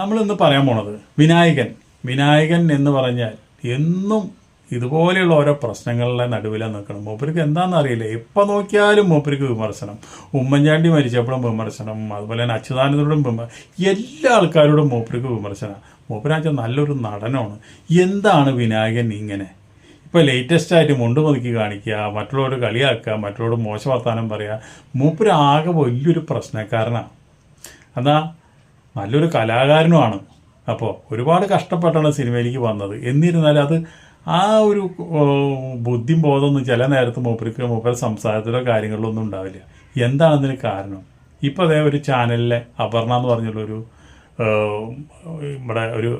നമ്മൾ ഇന്ന് പറയാൻ പോണത് വിനായകൻ. വിനായകൻ എന്ന് പറഞ്ഞാൽ എന്നും ഇതുപോലെയുള്ള ഓരോ പ്രശ്നങ്ങളുടെ നടുവിലാണ് നിൽക്കണം. മൂപ്പർക്ക് എന്താണെന്ന് അറിയില്ല. എപ്പോൾ നോക്കിയാലും മൂപ്പർക്ക് വിമർശനം. ഉമ്മൻചാണ്ടി മരിച്ചപ്പോഴും വിമർശനം. അതുപോലെ തന്നെ അച്യുതാനന്ദനോടും വിമർശനം എല്ലാ ആൾക്കാരോടും മൂപ്പർക്ക് വിമർശനം. മൂപ്പരാച്ച നല്ലൊരു നടനമാണ് എന്താണ് വിനായകൻ ഇങ്ങനെ? ഇപ്പോൾ ലേറ്റസ്റ്റ് ആയിട്ട് മുണ്ട് മുതുക്കി കാണിക്കുക മറ്റുള്ളവരോട് കളിയാക്കുക മറ്റുള്ളവരോട് മോശം വർത്താനം പറയുക മൂപ്പര് ആകെ വലിയൊരു പ്രശ്നക്കാരനാണ് എന്നാ നല്ലൊരു കലാകാരനുമാണ്. അപ്പോൾ ഒരുപാട് കഷ്ടപ്പെട്ടാണ് സിനിമയിലേക്ക് വന്നത്. എന്നിരുന്നാലും അത് ആ ഒരു ബുദ്ധിം ബോധമൊന്നും ചില നേരത്ത് മൂപ്പർക്ക് മൂപ്പര സംസാരത്തിലോ കാര്യങ്ങളിലോ ഒന്നും ഉണ്ടാവില്ല. എന്താണതിന് കാരണം? ഇപ്പോൾ അതേ ഒരു ചാനലിലെ അപർണ എന്ന് പറഞ്ഞുള്ളൊരു ഇവിടെ ഒരു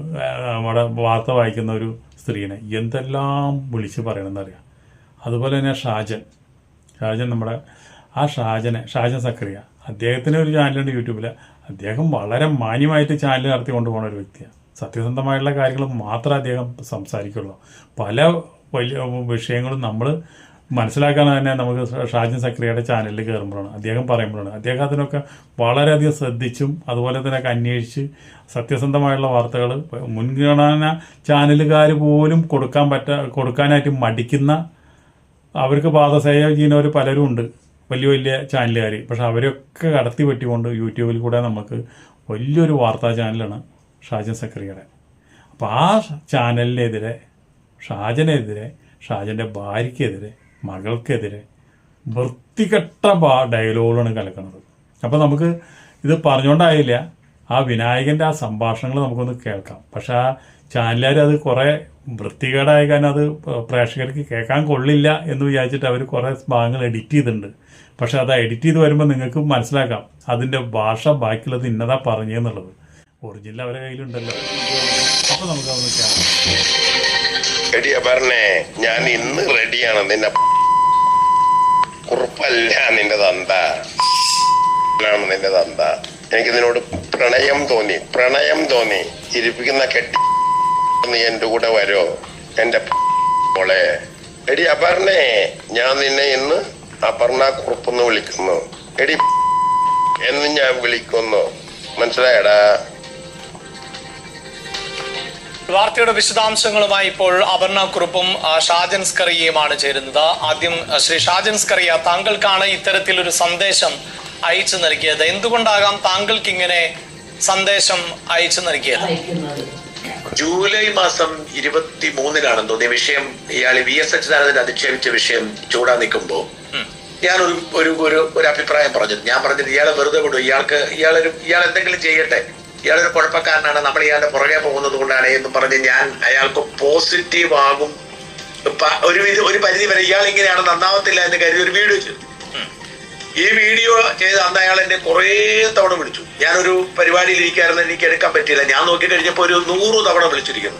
നമ്മുടെ വാർത്ത വായിക്കുന്ന ഒരു സ്ത്രീനെ എന്തെല്ലാം വിളിച്ച് പറയണമെന്നറിയാം അതുപോലെ തന്നെ ഷാജൻ. ഷാജൻ നമ്മുടെ ആ ഷാജനെ ഷാജൻ സക്കറിയ. അദ്ദേഹത്തിന് ഒരു ചാനലുണ്ട് യൂട്യൂബിൽ അദ്ദേഹം വളരെ മാന്യമായിട്ട് ചാനൽ നടത്തി കൊണ്ടുപോകുന്ന ഒരു വ്യക്തിയാണ്. സത്യസന്ധമായിട്ടുള്ള കാര്യങ്ങൾ മാത്രമേ അദ്ദേഹം സംസാരിക്കുള്ളൂ. പല വലിയ വിഷയങ്ങളും നമ്മൾ മനസ്സിലാക്കാൻ തന്നെ നമുക്ക് ഷാജൻ സക്രിയയുടെ ചാനലിൽ കയറുമ്പോഴാണ് അദ്ദേഹം പറയുമ്പോഴാണ്. അദ്ദേഹം അതിനൊക്കെ വളരെയധികം ശ്രദ്ധിച്ചും അതുപോലെ തന്നെ അന്വേഷിച്ച് സത്യസന്ധമായുള്ള വാർത്തകൾ മുൻഗണന ചാനലുകാർ പോലും കൊടുക്കാൻ പറ്റ കൊടുക്കാനായിട്ട് മടിക്കുന്ന അവർക്ക് പാദസേവ ചെയ്യുന്നവർ പലരും ഉണ്ട്. വലിയ വലിയ ചാനലുകാർ പക്ഷെ അവരൊക്കെ കടത്തി പറ്റിക്കൊണ്ട് യൂട്യൂബിൽ കൂടെ നമുക്ക് വലിയൊരു വാർത്താ ചാനലാണ് ഷാജൻ സക്കറിയുടെ. അപ്പോൾ ആ ചാനലിനെതിരെ ഷാജനെതിരെ ഷാജന്റെ ഭാര്യയ്ക്കെതിരെ മകൾക്കെതിരെ വൃത്തികെട്ട ബാ ഡയലോഗുകളാണ് കലക്കുന്നത്. അപ്പോൾ നമുക്ക് ഇത് പറഞ്ഞുകൊണ്ടായില്ല ആ വിനായകന്റെ ആ സംഭാഷണങ്ങൾ നമുക്കൊന്ന് കേൾക്കാം. പക്ഷെ ആ ചാനലുകാർ അത് കുറേ വൃത്തികേടായ കാരണം അത് പ്രേക്ഷകർക്ക് കേൾക്കാൻ കൊള്ളില്ല എന്ന് വിചാരിച്ചിട്ട് അവർ കുറേ ഭാഗങ്ങൾ എഡിറ്റ് ചെയ്തിട്ടുണ്ട്. പക്ഷേ അത് എഡിറ്റ് ചെയ്ത് വരുമ്പോൾ നിങ്ങൾക്ക് മനസ്സിലാക്കാം അതിന്റെ ഭാഷ ബാക്കിയുള്ളത് ഇന്നതാ പറഞ്ഞെന്നുള്ളത് ഒറിജിനൽ അവരുടെ കയ്യിലുണ്ടല്ലോ. അപ്പോൾ നമുക്ക് അതൊന്ന് എടിയ പറഞ്ഞേ ഞാൻ ഇന്ന് റെഡിയാണ് നിന്നെ കുറുപ്പല്ല നിന്റെ നിന്റെ തന്ത. എനിക്ക് നിന്നോട് പ്രണയം തോന്നി. പ്രണയം തോന്നി. ഇരിപ്പിക്കുന്ന കെട്ടി നീ എന്റെ കൂടെ വരോ. എന്റെ മോളെ. എടി അപർണേ ഞാൻ നിന്നെ ഇന്ന് അപർണ കുറുപ്പെന്ന് വിളിക്കുന്നു. എടി എന്ന് ഞാൻ വിളിക്കുന്നു. മനസ്സിലായടാ? വാർത്തയുടെ വിശദാംശങ്ങളുമായി ഇപ്പോൾ അപർണ കുറുപ്പും ആ, ഷാജൻ സ്കറിയയുമാണ് ചേരുന്നത്. ആദ്യം ശ്രീ ഷാജൻ സ്കറിയ താങ്കൾക്കാണ് ഇത്തരത്തിലൊരു സന്ദേശം അയച്ചു നൽകിയത്. എന്തുകൊണ്ടാകാം താങ്കൾക്ക് ഇങ്ങനെ സന്ദേശം അയച്ചു നൽകിയത്? ജൂലൈ മാസം ഇരുപത്തി മൂന്നിനാണെന്ന് തോന്നിയ വിഷയം ഇയാൾ വി എസ് അച്യുതാനന്ദൻ അധിക്ഷേപിച്ച വിഷയം ചൂടാ നിൽക്കുമ്പോ ഞാൻ ഒരു ഒരു ഒരു ഒരു അഭിപ്രായം പറഞ്ഞു ഞാൻ പറഞ്ഞത് ഇയാളെ വെറുതെ വിടും ഇയാൾക്ക് ഇയാളൊരു ഇയാൾ എന്തെങ്കിലും ചെയ്യട്ടെ. ഇയാളൊരു കുഴപ്പക്കാരനാണ്. നമ്മൾ ഇയാളുടെ പുറകെ പോകുന്നത് കൊണ്ടാണ് എന്ന് പറഞ്ഞ് ഞാൻ അയാൾക്ക് പോസിറ്റീവ് ആകും. ഒരു ഒരു പരിധി വരെ ഇയാൾ ഇങ്ങനെയാണ് നന്നാവത്തില്ല എന്ന് കരുതി ഒരു വീഡിയോ ചെയ്തു. ഈ വീഡിയോ ചെയ്ത് അന്ന് അയാൾ എന്നെ കുറേ തവണ വിളിച്ചു. ഞാനൊരു പരിപാടിയിൽ ഇരിക്കായിരുന്നു എനിക്ക് എടുക്കാൻ പറ്റിയില്ല. ഞാൻ നോക്കി കഴിഞ്ഞപ്പോൾ ഒരു നൂറ് തവണ വിളിച്ചിരിക്കുന്നു.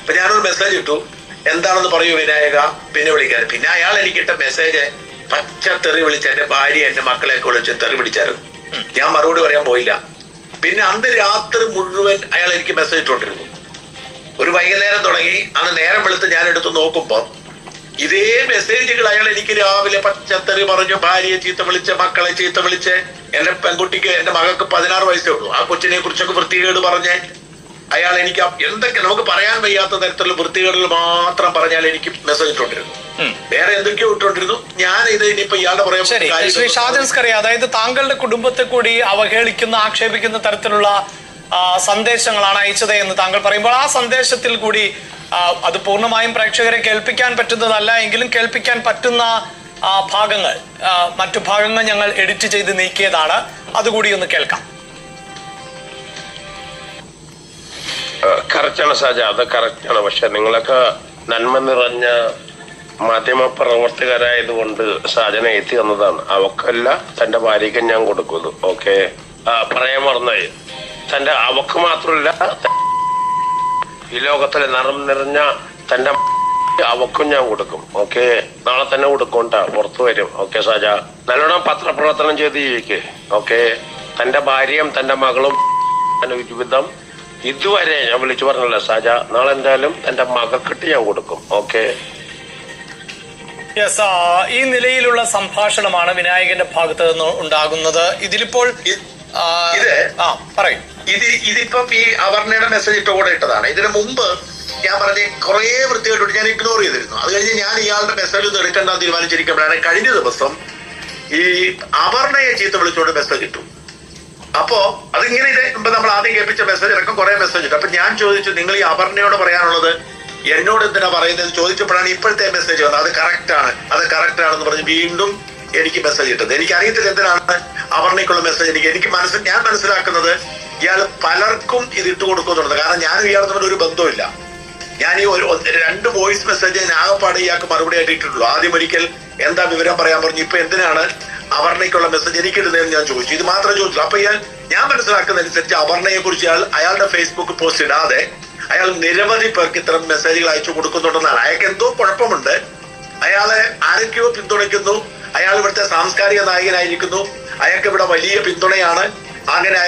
അപ്പൊ ഞാനൊരു മെസ്സേജ് ഇട്ടു. എന്താണെന്ന് പറയൂ വിനായക. പിന്നെ വിളിക്കാൻ. പിന്നെ അയാൾ എനിക്കിട്ട മെസ്സേജ് പച്ച തെറി വിളിച്ച് എന്റെ ഭാര്യ എന്റെ മക്കളെയൊക്കെ വിളിച്ച് തെറി പിടിച്ചായിരുന്നു ഞാൻ മറുപടി പറയാൻ പോയില്ല. പിന്നെ അന്ന് രാത്രി മുഴുവൻ അയാൾ എനിക്ക് മെസ്സേജ് ഇട്ടുകൊണ്ടിരുന്നു ഒരു വൈകുന്നേരം തുടങ്ങി. അന്ന് നേരം വെളുത്ത് ഞാൻ എടുത്ത് നോക്കുമ്പോ ഇതേ മെസ്സേജുകൾ അയാൾ എനിക്ക് രാവിലെ പച്ചത്തറി പറഞ്ഞു ഭാര്യയെ ചീത്ത വിളിച്ച് മക്കളെ ചീത്ത വിളിച്ച് എന്റെ പെൺകുട്ടിക്ക് എന്റെ മകൾക്ക് പതിനാറ് വയസ്സേ ഉള്ളൂ. ആ കൊച്ചിനെ കുറിച്ചൊക്കെ വൃത്തികേട് പറഞ്ഞ് അയാൾ എനിക്ക് എന്തൊക്കെ നമുക്ക് പറയാൻ വയ്യാത്ത തരത്തിലുള്ള വൃത്തികേടുകൾ മാത്രം പറഞ്ഞാൽ എനിക്ക് മെസ്സേജ് ഇട്ടോണ്ടിരുന്നു. വേറെ എന്തൊക്കെയോ ഇട്ടോണ്ടിരുന്നു ഞാൻ ഇത് ഇനിയിപ്പോ ഇയാളുടെ പറയാം ശരി. അതായത് താങ്കളുടെ കുടുംബത്തെ കൂടി അവഹേളിക്കുന്ന ആക്ഷേപിക്കുന്ന തരത്തിലുള്ള സന്ദേശങ്ങളാണ് അയച്ചത് എന്ന് താങ്കൾ പറയുമ്പോൾ ആ സന്ദേശത്തിൽ കൂടി അത് പൂർണമായും പ്രേക്ഷകരെ കേൾപ്പിക്കാൻ പറ്റുന്നതല്ല എങ്കിലും കേൾപ്പിക്കാൻ പറ്റുന്ന ഭാഗങ്ങൾ മറ്റു ഭാഗങ്ങൾ ഞങ്ങൾ എഡിറ്റ് ചെയ്ത് നീക്കിയതാണ്. അതുകൂടി ഒന്ന് കേൾക്കാം. കറക്റ്റാണ് സാജ അത് കറക്റ്റാണ്. പക്ഷെ നിങ്ങളൊക്കെ നന്മ നിറഞ്ഞ മാധ്യമ പ്രവർത്തകരായതുകൊണ്ട് സാജന എത്തി തന്നതാണ്. അവക്കല്ല തന്റെ ഭാര്യയ്ക്ക് ഞാൻ കൊടുക്കുന്നു ഓക്കെ? പറയാൻ മറന്നായി തന്റെ അവക്ക് മാത്രമല്ല ഈ ലോകത്തിലെ നിറം നിറഞ്ഞ തന്റെ അവക്കും ഞാൻ കൊടുക്കും. ഓക്കെ? നാളെ തന്നെ കൊടുക്കും ട്ടാ പുറത്തു വരും. ഓക്കെ സാജ നല്ലോണം പത്രപ്രവർത്തനം ചെയ്ത് ജീവിക്കേ. ഓക്കെ? തന്റെ ഭാര്യയും തന്റെ മകളും ഒരുവിധം. ഇതുവരെ ഞാൻ വിളിച്ചു പറഞ്ഞല്ലോ സാജ നാളെ എന്തായാലും തന്റെ മകക്കിട്ട് ഞാൻ കൊടുക്കും. ഓക്കെ? യെസ് ഈ നിലയിലുള്ള സംഭാഷണമാണ് വിനായകന്റെ ഭാഗത്ത് നിന്ന് ഉണ്ടാകുന്നത്. ഇതിലിപ്പോൾ ഇത് ആ, ഇത് ആ പറയും. ഇത് ഇതിപ്പം ഈ അവർണയുടെ മെസ്സേജ് ഇട്ട കൂടെ ഇട്ടതാണ്. ഇതിനു മുമ്പ് ഞാൻ പറഞ്ഞ കുറെ വൃത്തികെട്ടോട്ട് ഞാൻ ഇഗ്നോർ ചെയ്തിരുന്നു. അത് കഴിഞ്ഞ് ഞാൻ ഇയാളുടെ മെസ്സേജ് ഒന്നും എടുക്കണ്ട തീരുമാനിച്ചിരിക്കുമ്പോഴാണ് കഴിഞ്ഞ ദിവസം ഈ അവർണയെ ചീത്ത വിളിച്ചുകൊണ്ട് മെസ്സേജ് ഇട്ടു. അപ്പോ അതിങ്ങനെ ഇത് നമ്മൾ ആദ്യം കേൾപ്പിച്ച മെസ്സേജ് ഇറക്കം കുറെ മെസ്സേജ് ഇട്ടു. അപ്പൊ ഞാൻ ചോദിച്ചു നിങ്ങൾ ഈ അവർണയോട് പറയാനുള്ളത് എന്നോട് എന്തിനാ പറയുന്നത്? ചോദിച്ചപ്പോഴാണ് ഇപ്പോഴത്തെ മെസ്സേജ് വന്നത്. അത് കറക്റ്റ് ആണ്. അത് കറക്റ്റ് ആണെന്ന് പറഞ്ഞ് വീണ്ടും എനിക്ക് മെസ്സേജ് ഇട്ടത്. എനിക്ക് അറിയത്തില്ല എന്തിനാണ് അപർണയ്ക്കുള്ള മെസ്സേജ് എനിക്ക് എനിക്ക് മനസ്സിൽ ഞാൻ മനസ്സിലാക്കുന്നത് ഇയാൾ പലർക്കും ഇത് ഇട്ട് കൊടുക്കുന്നുണ്ട്. കാരണം ഞാൻ ഇയാൾ തമ്മിൽ ഒരു ബന്ധമില്ല ഞാൻ ഈ ഒരു രണ്ട് വോയിസ് മെസ്സേജ് ഞാൻ ആകെപ്പാടെ ഇയാൾക്ക് മറുപടി ആയിട്ട് ഇട്ടിട്ടുള്ളൂ. ആദ്യം ഒരിക്കൽ എന്താ വിവരം പറയാൻ പറഞ്ഞു. ഇപ്പൊ എന്തിനാണ് അവർണയ്ക്കുള്ള മെസ്സേജ് എനിക്ക് ഇടുന്നതെന്ന് ഞാൻ ചോദിച്ചു. ഇത് മാത്രം ചോദിച്ചു. അപ്പൊ ഇയാൾ ഞാൻ മനസ്സിലാക്കുന്ന അനുസരിച്ച് അവർണയെ കുറിച്ച് അയാൾ അയാളുടെ ഫേസ്ബുക്ക് പോസ്റ്റ് ഇടാതെ അയാൾ നിരവധി പേർക്ക് ഇത്തരം മെസ്സേജുകൾ അയച്ചു കൊടുക്കുന്നുണ്ടെന്നാണ്. അയാൾക്ക് എന്തോ കുഴപ്പമുണ്ട്. അയാളെ ആരൊക്കെയോ പിന്തുണയ്ക്കുന്നു. അയാൾ ഇവിടുത്തെ സാംസ്കാരിക നായകനായിരിക്കുന്നു. അയാൾക്ക് ഇവിടെ വലിയ പിന്തുണയാണ്. അങ്ങനെ